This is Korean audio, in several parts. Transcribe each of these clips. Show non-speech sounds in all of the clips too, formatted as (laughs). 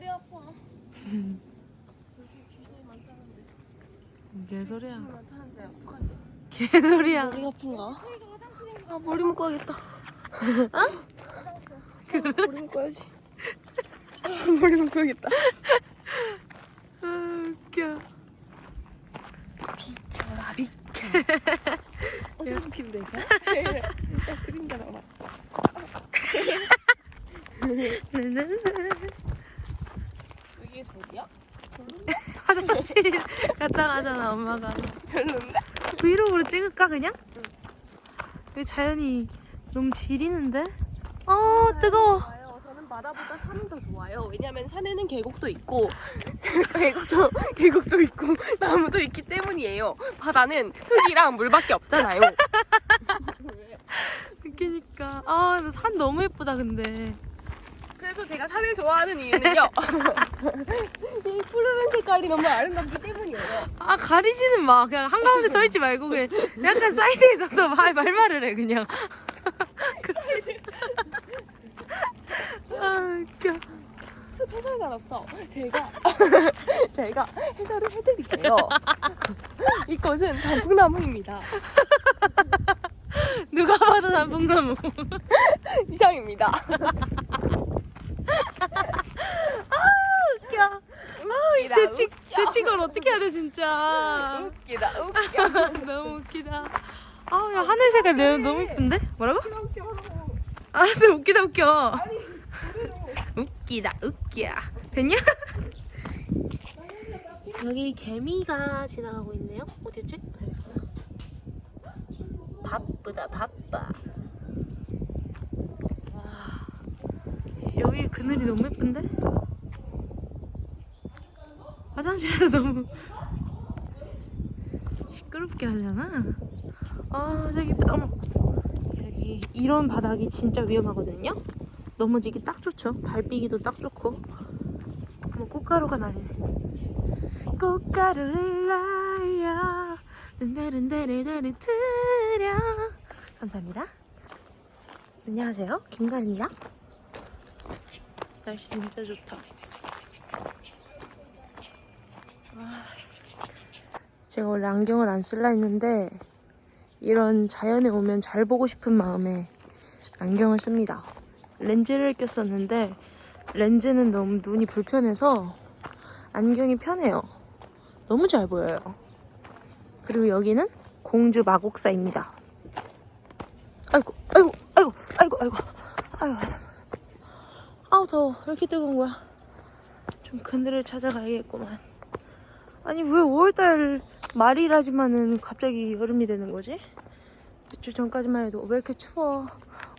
머리 아파. 많다는데. 개소리야. 귀신이 많다는데 어떡하지? 개소리야. 머리 아픈가? 아 머리 묶어야겠다. 어? 그래? 머리 묶어야지. 아, (laughs) 머리 묶어야겠다. 아, 웃겨. 비켜라 비켜. (laughs) 어디 웃긴데 이거? 딱 그림자 나와. 이게 저기야? 화장실 갔다 가잖아 엄마가. 별론데? 브이로그로 찍을까 그냥? 여기 자연이 너무 지리는데? 어 뜨거워. 좋아요. 저는 바다보다 산이 더 좋아요. 왜냐면 산에는 계곡도 있고 (laughs) 계곡도 계곡도 있고 나무도 있기 때문이에요. 바다는 흙이랑 물밖에 없잖아요. (laughs) 웃기니까. 아나 산 너무 예쁘다 근데. 그래서 제가 산을 좋아하는 이유는요. (laughs) 이 푸르른 색깔이 너무 아름답기 때문이에요. 아 가리지는 마. 그냥 한가운데 서 있지 말고 그냥 약간 사이드에 서서 말 말말을 해 그냥. (laughs) 아 웃겨. 숲 해설가로서 제가 (laughs) 제가 해설을 해드릴게요. 이곳은 단풍나무입니다. 누가 봐도 단풍나무. 이상입니다. 웃겨. 아, 재치 재치걸 어떻게 해야 돼 진짜. 웃기다 웃겨. (laughs) 너무 웃기다. 아, 야 하늘 색깔 내 너무 이쁜데? 뭐라고? 웃겨. 알았어, 웃기다 웃겨. 아니 그래도 웃기다 웃겨. 됐냐? 여기 개미가 지나가고 있네요. 어디지? 바쁘다 바빠. 와, 여기 그늘이 너무 예쁜데? 화장실에서 너무 시끄럽게 하잖아. 아 저기 예쁘다. 어머. 여기 이런 바닥이 진짜 위험하거든요. 넘어지기 딱 좋죠. 발 삐기도 딱 좋고. 어머 꽃가루가 날리네. 꽃가루를 날려 른데른데르데르 트려 감사합니다. 안녕하세요. 김가입니다. 날씨 진짜 좋다. 아, 제가 원래 안경을 안 쓸라 했는데 이런 자연에 오면 잘 보고 싶은 마음에 안경을 씁니다. 렌즈를 꼈었는데 렌즈는 너무 눈이 불편해서 안경이 편해요. 너무 잘 보여요. 그리고 여기는 공주 마곡사입니다. 아이고, 아이고, 아이고, 아이고, 아이고, 아이고. 더워. 왜 이렇게 뜨거운 거야? 좀 그늘을 찾아가야겠구만. 아니 왜 5월달 말이라지만은 갑자기 여름이 되는 거지? 몇 주 전까지만 해도 왜 이렇게 추워?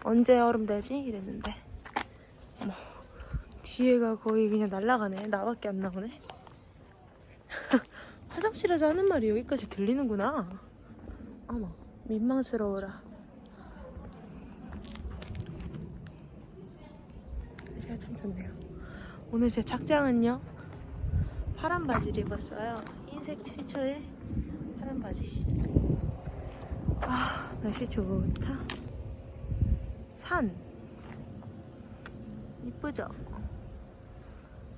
언제 여름 되지? 이랬는데 어머 뒤에가 거의 그냥 날아가네 나밖에 안 나오네 (laughs) 화장실에서 하는 말이 여기까지 들리는구나 어머 민망스러워라 날씨가 참 좋네요 오늘 제 착장은요? 파란 바지를 입었어요. 흰색 티셔츠에 파란 바지. 아 날씨 좋다. 산. 이쁘죠?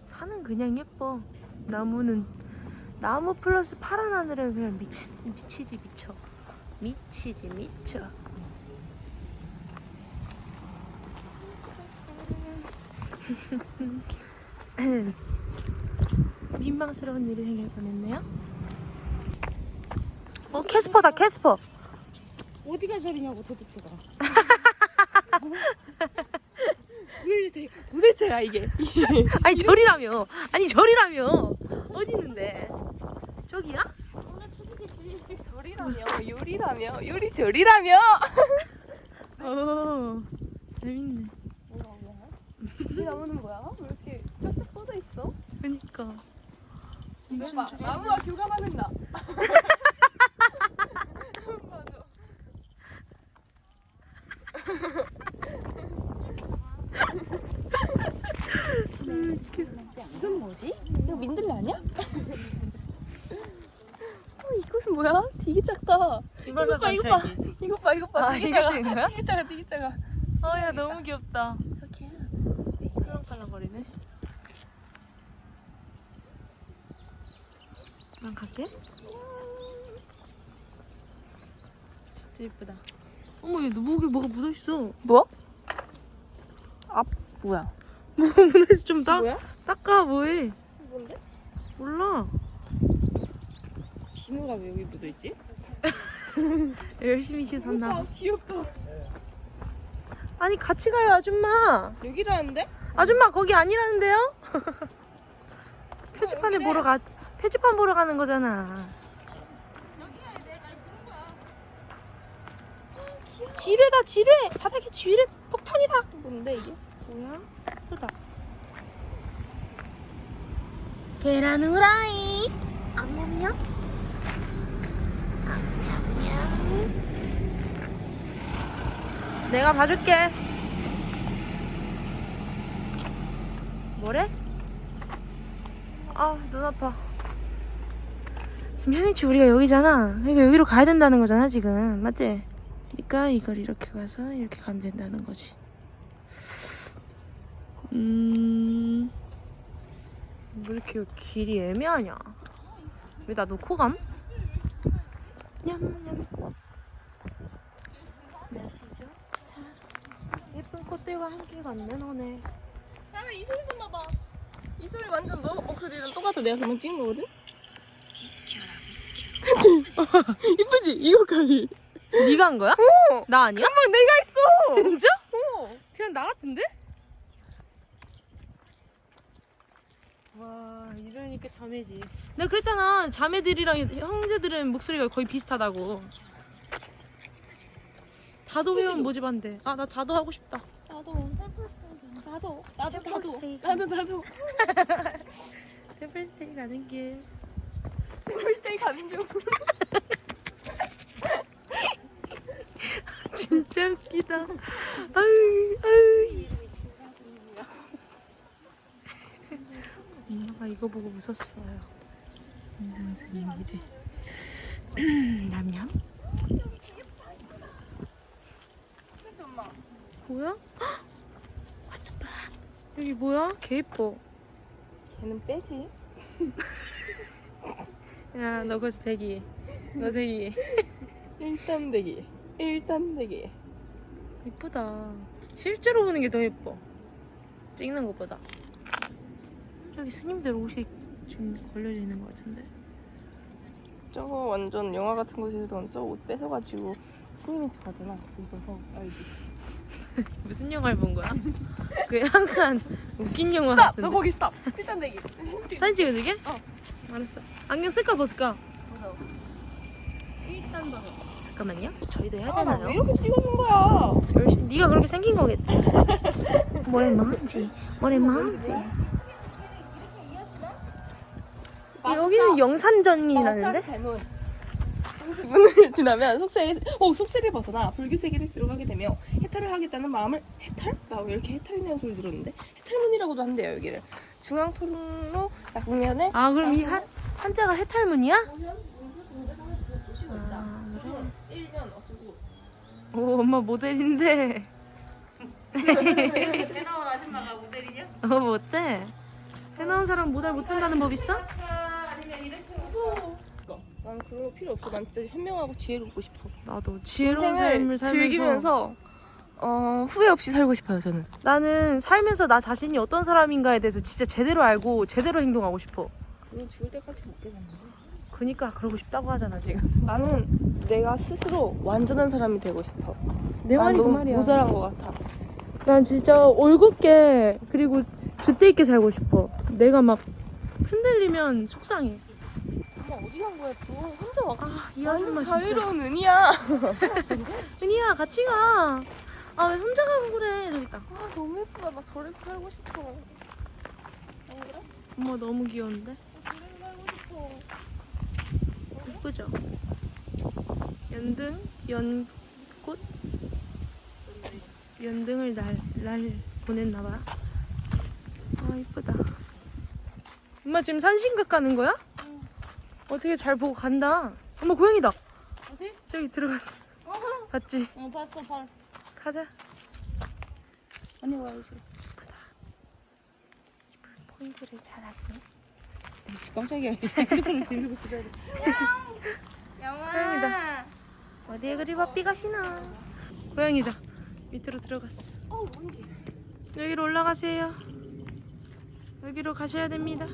산은 그냥 예뻐. 나무는 나무 플러스 파란 하늘은 그냥 미치, 미치지 미쳐. 미치지 미쳐 (laughs) (clears throat) 민망스러운 일이 생길 뻔했네요 어 캐스퍼다 캐스퍼 어디가 저리냐고 도대체가. (laughs) 왜 대- 도대체야 이게. (laughs) 아니 절이라며 아니 절이라며 어디 있는데 저기야? 원래 저리겠지. 절이라며 요리라며 요리 절이라며. (laughs) 어 재밌네 뭐야 뭐야? 이 나무는 뭐야? 왜 이렇게? 그니까 봐, 나무와 교감하는 나. 맞아. 이건 뭐지? 이거 민들레 아니야? 어, 이것은 뭐야? 되게 작다. 이거 봐, 이거 봐. 이거 봐, 이거 봐. 아, 되게 이거 작아. 찍은 거야? 되게 작아, 되게 작아. 어야 너무 귀엽다 So cute. 팔랑팔랑거리네 나랑 갈게. 진짜 예쁘다. 어머 얘 목에 뭐가 묻어 있어. 뭐? 앞 뭐야? (laughs) 뭐가 묻어 있어 좀 닦. 뭐야? 닦아 뭐해? 뭔데? 몰라. 비누가 왜 여기 묻어 있지? (laughs) 열심히 씻었나 봐. 아, 귀엽다. 아니 같이 가요 아줌마. 여기라는데? 아줌마 거기 아니라는데요? (laughs) 표지판에 여기래. 보러 가. 표지판 보러 가는 거잖아. 지뢰다 지뢰. 바닥에 지뢰 폭탄이다. 뭔데 이게? 뭐야? 크다. 계란 후라이. 암냠냠. 암냠냠. 내가 봐줄게. 뭐래? 아, 눈 아파. 지금 현이치 우리가 여기잖아. 그러니까 여기로 가야 된다는 거잖아, 지금. 맞지? 그러니까 이걸 이렇게 가서 이렇게 가면 된다는 거지. 음. 왜 이렇게 길이 애매하냐? 왜 나 놓고 감? 냠냠. 몇 시죠? 자, 예쁜 꽃들과 함께 걷는 오늘. 나는 이 소리 좀 봐봐. 이 소리 완전 너 목소리랑 똑같아. 내가 그냥 찍은 거거든? (laughs) 이쁘지? 이거까지. 네가 한 거야? 어. 나 아니야? 엄마 내가 했어. (laughs) 진짜? 어. 그냥 나 같은데? 와 이러니까 자매지 내가 그랬잖아 자매들이랑 형제들은 목소리가 거의 비슷하다고 다도 회원 모집한대 아 나 다도 하고 싶다 나도. 나도. 나도. 나도. 템플스테이. 나도. 나도. (laughs) 템플스테이 가는 길 가는 중. (laughs) 진짜 웃기다 아유 아유 엄마가 이거 보고 웃었어요 선생님이래 냠냠 그치 엄마? 뭐야? 헉! 여기 뭐야? 개 예뻐 걔는 빼지. (laughs) 야 너 거기서 대기 너 대기 일단 대기. 일단 대기. 예쁘다 실제로 보는 게 더 예뻐 찍는 것보다 저기 스님들 옷이 지금 걸려져 있는 것 같은데 저거 완전 영화 같은 곳에서 저옷 뺏어가지고 스님인 척 하잖아. 이거 알지? (laughs) 무슨 영화를 본 거야? 그 약간 웃긴 영화 스탑! 같은데 너 거기 스탑! 일단 대기. 사진 찍어주게? 어. 알았어 안경 쓸까 벗을까? 무서워. 일단 벗어. 잠깐만요 저희도 해야 아, 나 되나요? 왜 이렇게 찍어준 거야? 열심히 네가 그렇게 생긴 거겠지. 뭘 먹은지, 뭘 먹은지. 여기는 영산전이라는데? 문을 지나면 속세, 어, 속세를 벗어나 불교 세계를 들어가게 되며 해탈을 하겠다는 마음을 해탈? 나 왜 이렇게 해탈이라는 소리 들었는데? 해탈문이라고도 한대요 여기를. 중앙 통로 양면에 아 그럼 이 한, 한자가 해탈문이야? 아, 그래? 오 엄마 모델인데. (laughs) 배 나온 아줌마가 모델이냐? 어 못해. 해 나온 사람 모델 못한다는 법 있어? 아니면 이렇게 무서워. 난 그런 거 필요 없어. 난 진짜 현명하고 지혜롭고 싶어. 나도 지혜로운 삶을 살면서 즐기면서 어, 후회 없이 살고 싶어요. 저는. 나는 살면서 나 자신이 어떤 사람인가에 대해서 진짜 제대로 알고 제대로 행동하고 싶어. 그건 죽을 때까지 못 깨닫는데. 그니까 그러고 싶다고 하잖아 지금. 나는 내가 스스로 완전한 사람이 되고 싶어. 내 난 말이 그 너무 말이야. 모자란 것 같아. 난 진짜 올곧게 그리고 주대 있게 살고 싶어. 내가 막 흔들리면 속상해. 엄마 어디 간 거야 또? 혼자 와. 아, 이 아줌마 진짜. 자유로운 은이야. (laughs) 은희야, 같이 가. 아, 왜 혼자 가고 그래? 저기 있다. 아 너무 예쁘다. 나 저래서 살고 싶어. 안 그래? 엄마 너무 귀여운데? 예쁘죠? 연등, 연꽃, 연등을 날, 날 보냈나봐. 아, 이쁘다. 엄마 지금 산신각 가는 거야? 응. 어떻게 잘 보고 간다. 엄마 고양이다. 어디? 저기 들어갔어. 어, 봤지? 어 봤어 봤어. 가자. 언니 와야지. 예쁘다. 이쁜 포인트를 잘 하시네. 깜짝이야. 핸드폰을 들고 기다려. 고양이다. 어디에 그리 바삐 가 시나? 고양이다. 밑으로 들어갔어. 어, 뭔지. 여기로 올라가세요. 여기로 가셔야 됩니다.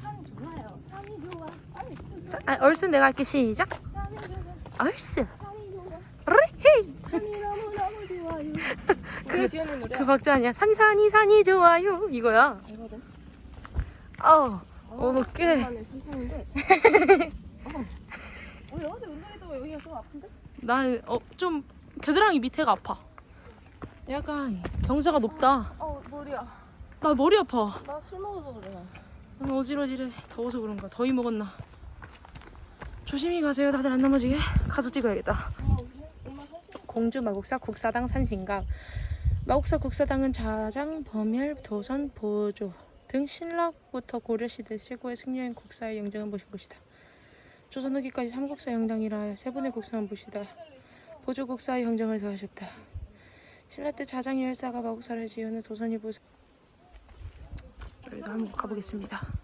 산이 좋아요. 산이 좋아. 산이 사, 아, 얼스 내가 할게 시작. 산이 좋아. 얼스. 산이 좋아. 으리 산이 너무 너무 좋아요. 그- 노래. 그 박자 아니야. 산산이 산이 좋아요. 이거야. 알거든. 어. 오, 꽤. 상상인데. 어. 우리 어제 운동했다고 여기가 좀 아픈데? 난 어 좀 겨드랑이 밑에가 아파. 약간 경사가 높다. 어 머리야. 나 머리 아파. 나 술 먹어서 그래. 난 어지러지래. 더워서 그런가. 더위 먹었나. 조심히 가세요. 다들 안 넘어지게. 가서 찍어야겠다. 어, 엄마. 공주 마국사 국사당 산신각 마국사 국사당은 자장, 범열, 도선, 보조 등 신라부터 고려시대 최고의 승려인 국사의 영정을 모신 곳이다. 조선 후기까지 삼국사 영당이라 세 분의 국사만 보시다. 보조 국사의 영정을 더하셨다. 신라 때 자장 열사가 마국사를 지은 후 도선이 보수 여기도 한번 가보겠습니다.